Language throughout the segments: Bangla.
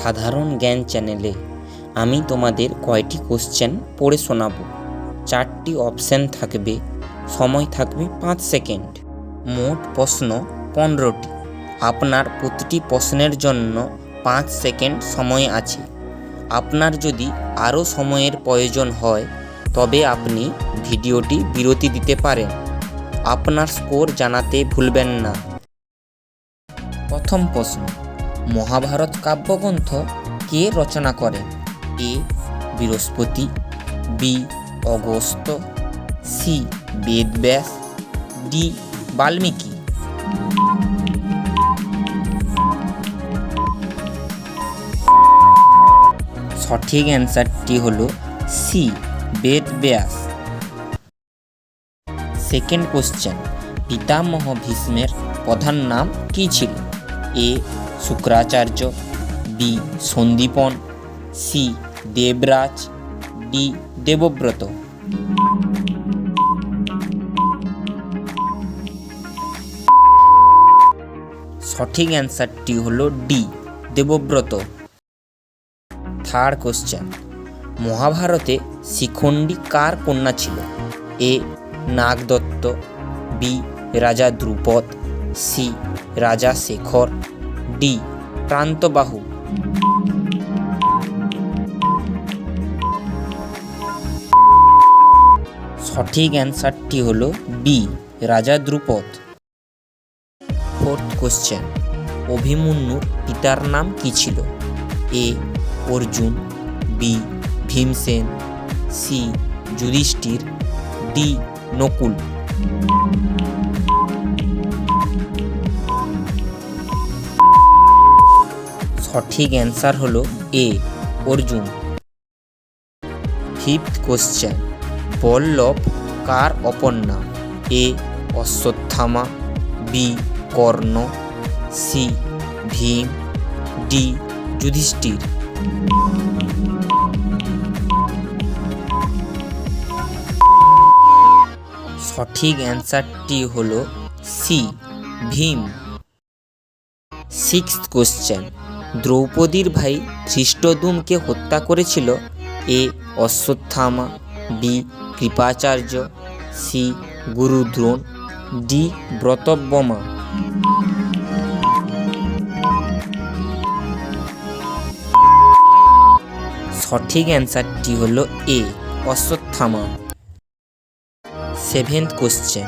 সাধারণ জ্ঞান চ্যানেলে আমি তোমাদের কয়টি কোশ্চেন পড়ে শোনাবো? চারটি অপশান থাকবে, সময় থাকবে পাঁচ সেকেন্ড মোট প্রশ্ন পনেরোটি। আপনার প্রতিটি প্রশ্নের জন্য পাঁচ সেকেন্ড সময় আছে। আপনার যদি আরও সময়ের প্রয়োজন হয়, তবে আপনি ভিডিওটি বিরতি দিতে পারেন। আপনার স্কোর জানাতে ভুলবেন না। প্রথম প্রশ্ন মহাভারত কাব্যগ্রন্থ কে রচনা করেন A. Brihaspati, B. Agastya C. Vedvyas, D. Valmiki. সঠিক অ্যান্সারটি হলো সি. বেদব্যাস। সেকেন্ড কোশ্চেন, পিতামহ ভীষ্মের প্রধান নাম কী ছিল? A. Shukracharya, B Sandipan, C Devraj, D Devavrata. সঠিক অ্যান্সারটি হলো ডি, দেবব্রত। থার্ড কোশ্চেন, মহাভারতে শিখণ্ডী কার কন্যা ছিল? এ নাগদত্ত, বি রাজা দ্রুপদ, সি রাজা শেখর ডি, প্রান্তবাহু। সঠিক অ্যান্সারটি হলো বি, রাজা দ্রুপদ। ফোর্থ কোশ্চেন অভিমন্যুর পিতার নাম কি ছিল? A, Arjun, B, Bhimsen, C, Yudhishthir, D, Nakul. সঠিক অ্যান্সার হল A Arjun. Fifth question Ballabh কার অপর নাম A Ashwatthama B Karna C Bhim D Yudhishthir. সঠিক অ্যান্সারটি হল সি ভীম। সিক্সথ কোশ্চেন দ্রৌপদীর ভাই ধৃষ্টদুমকে হত্যা করেছিল A Ashwatthama, B Kripacharya, C Gurudrona, D ব্রতব্যমা। সঠিক অ্যান্সারটি হলো এ, অশ্বত্থামা। সেভেন্থ কোশ্চেন,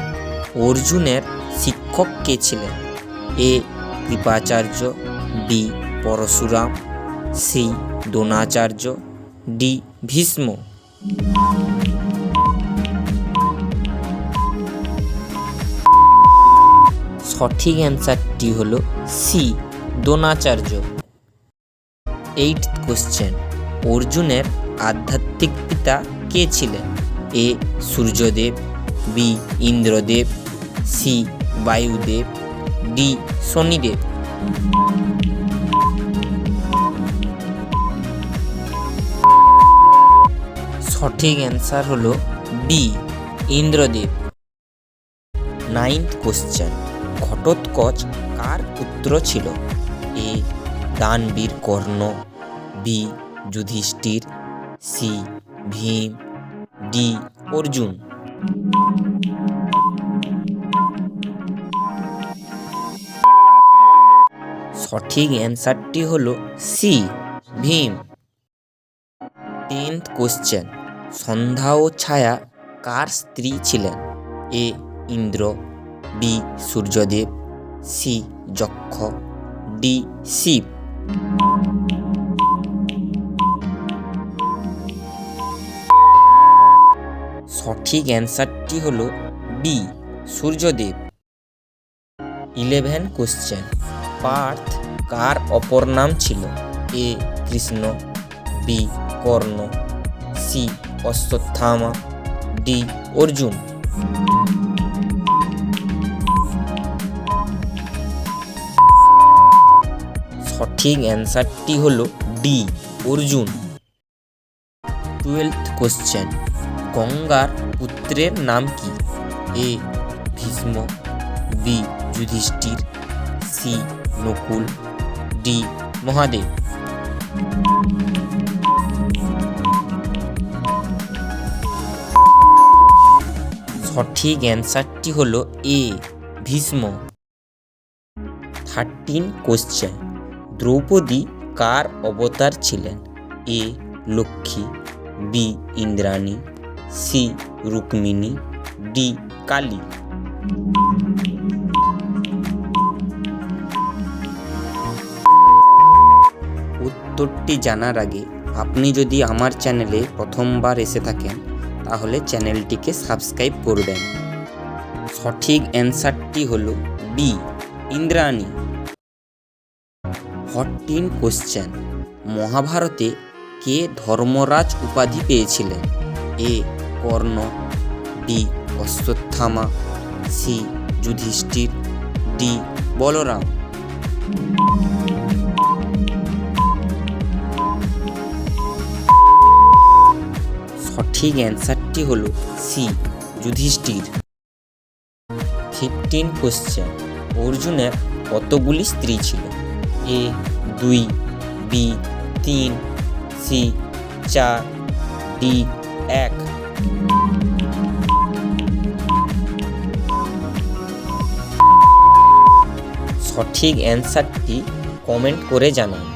অর্জুনের শিক্ষক কে ছিলেন? A Kripacharya, B Parshuram, C. Dronacharya, D. Bhishma. সঠিক অ্যান্সারটি হলো সি. দ্রোণাচার্য। এইট কোশ্চেন অর্জুনের আধ্যাত্মিক পিতা কে ছিলেন? A. Suryadev, B. Indradev, C. বায়ুদেব, D. Shanidev. সঠিক অ্যান্সার হলো B Indradev. Ninth question Ghatotkach কার পুত্র ছিল? এ দানবীর Karna. B Yudhishthir. C Bhim. D Arjun. সঠিক অ্যান্সারটি হলো C Bhim. Tenth question Sandhya ও ছায়া কার স্ত্রী ছিলেন? A. Indra, B. Suryadev, C. Yaksha, D. Shiva. সঠিক অ্যান্সারটি হলো B, Suryadev. Eleven question. Partha কার অপর নাম ছিল? A. Krishna, B. Karna, C. Ashwatthama, D. Arjun. সঠিক অ্যান্সারটি হলো ডি, অর্জুন। টুয়েলথ কোশ্চেন, গঙ্গার পুত্রের নাম কি? A. Bhishma, B. Yudhishthir, C. Nakul, D. Mahadev. সঠিক অ্যান্সারটি হলো A, Bhishma. Thirteen question Draupadi কার অবতার ছিলেন? A, Lakshmi, B, Indrani, C, Rukmini, D, Kali. উত্তরটি জানার আগে আপনি যদি আমার চ্যানেলে প্রথমবার এসে থাকেন তাহলে চ্যানেলটিকে সাবস্ক্রাইব করবেন। সঠিক অ্যান্সারটি হল বি ইন্দ্রাণী। ফরটিন কোশ্চেন মহাভারতে কে ধর্মরাজ উপাধি পেয়েছিলেন? A Karna B Ashwatthama C Yudhishthir D Balaram. সঠিক অ্যান্সারটি হলো সি, যুধিষ্ঠির। ফিফটিন কোশ্চেন অর্জুনের কতগুলি স্ত্রী ছিল? এ দুই বি তিন সি চার ডি এক। সঠিক অ্যান্সারটি কমেন্ট করে জানান।